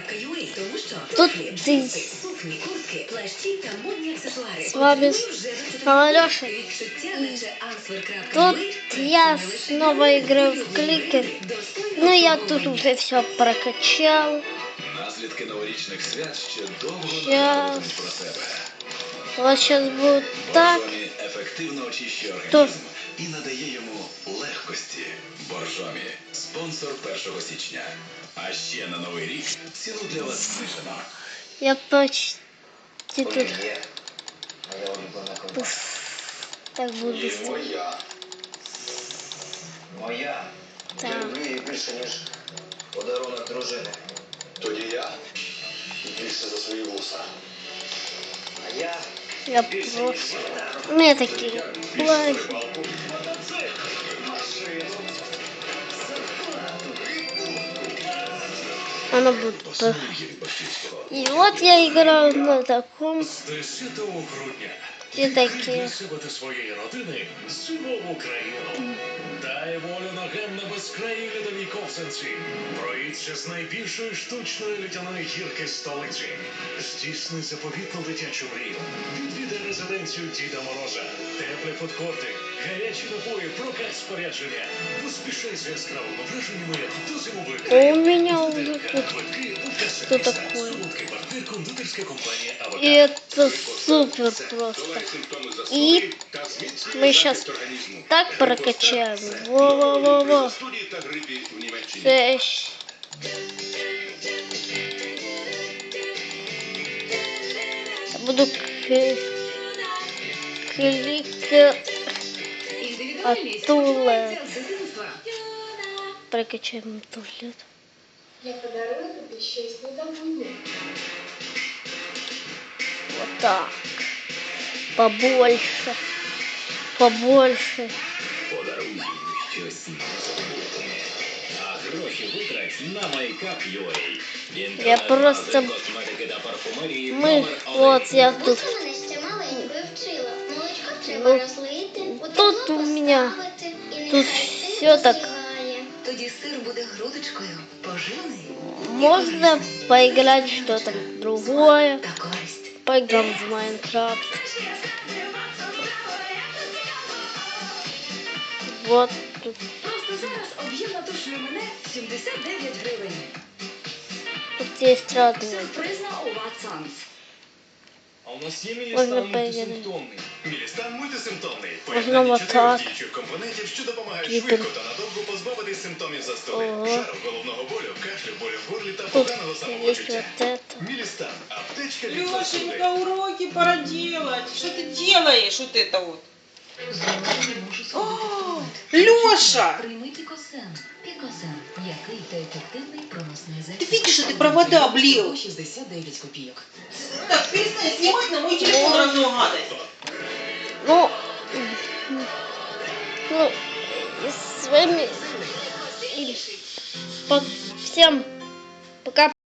UA, тому що Тут туфлі, ти- джинси, сукні, куртки, плащі та модні аксесуари. З вами Отримуй вже за 4 Алёша. Відчуття, наче Answer.ua Тут працює я не лише снова для играю в улюбленої кликер. гри. Достойне Ну я тут обслуговування. уже все прокачал. Наслідки новорічних свят ще довго Щас. нагадуватимуть про себе. Вот сейчас будет так. Боржомі і надає йому легкості. Боржомі – спонсор 1 січня. А ще на новий рік ціну для вас знижено. Я почти тут так буду. І моя. Моя. Так. люблю більше, ніж подарунок дружини. Тоді я більше за свої вуса. А я Я просто... У меня такие плащ. Оно будет... по- Посміє від Бащицького. И вот я играю на таком. З 10 грудня І такі. своєї родини зимову країну. Дай волю ногам на безкраї льодовій ковзанці. Проїдься з найбільшої штучної літяної гірки столиці. Здійсни заповітну дитячу мрію. Відвідай резиденцію Діда Мороза. Теплі фудкорти, гарячі напої, прокат спорядження. Поспішай з яскравими враженнями до зимових У меня уже Детка, тут... квитки у касеті. Что такое? Солодкий партнер кондитерська компанія «Авокадо». И это супер просто. И мы сейчас так прокачаем. Во-во-во-во. Шесть. Я буду к- кликать. Індивідуальність А туалет. починається з дитинства. Прокачаем туалет. Я подарую тобі щось незабутнє. Вот так. Побольше. Побольше. Подаруй їй щось незабутнє. А гроші витрать на майкап.ua. Я просто- Косметики та парфумерії Мы, номер один. вот я тут. Бабуся мене ще маленькою вчила. Молочко треба Ну, розлити, у тут тепло у меня- поставити, і тут нехай всё син так. дозріває. Тоді сир буде грудочкою, поживний і Можно корисний. поиграть что-то другое. Та користь. Поиграем в Майнкрафт. Вот тут. Просто зараз об'єм на туш люмине 79 гривень. Тут есть разные. Сюрпризно у Ватсанс. А у нас є Можна мілістан перевірити. мультисимптомний. Мілістан мультисимптомний. Можна Поєднання отак. чотирьох діючих компонентів, що допомагають Квітер. швидко та надовго позбавитись симптомів застуди, Ого. жару, головного болю, кашлю, болю в горлі та Тут поганого есть самопочуття. вот это. Мілістан – аптечка від застуди. Лешенька, уроки пора делать. Что ты делаешь вот это вот? О, Леша! Прийми Пікосен. Пікосен. Який та ефективний проносний засіб. Ты видишь, что ты провода облил? 69 копійок. Так, перестань снимать на мой телефон разную гадость. Ну, ну, и с вами и по всем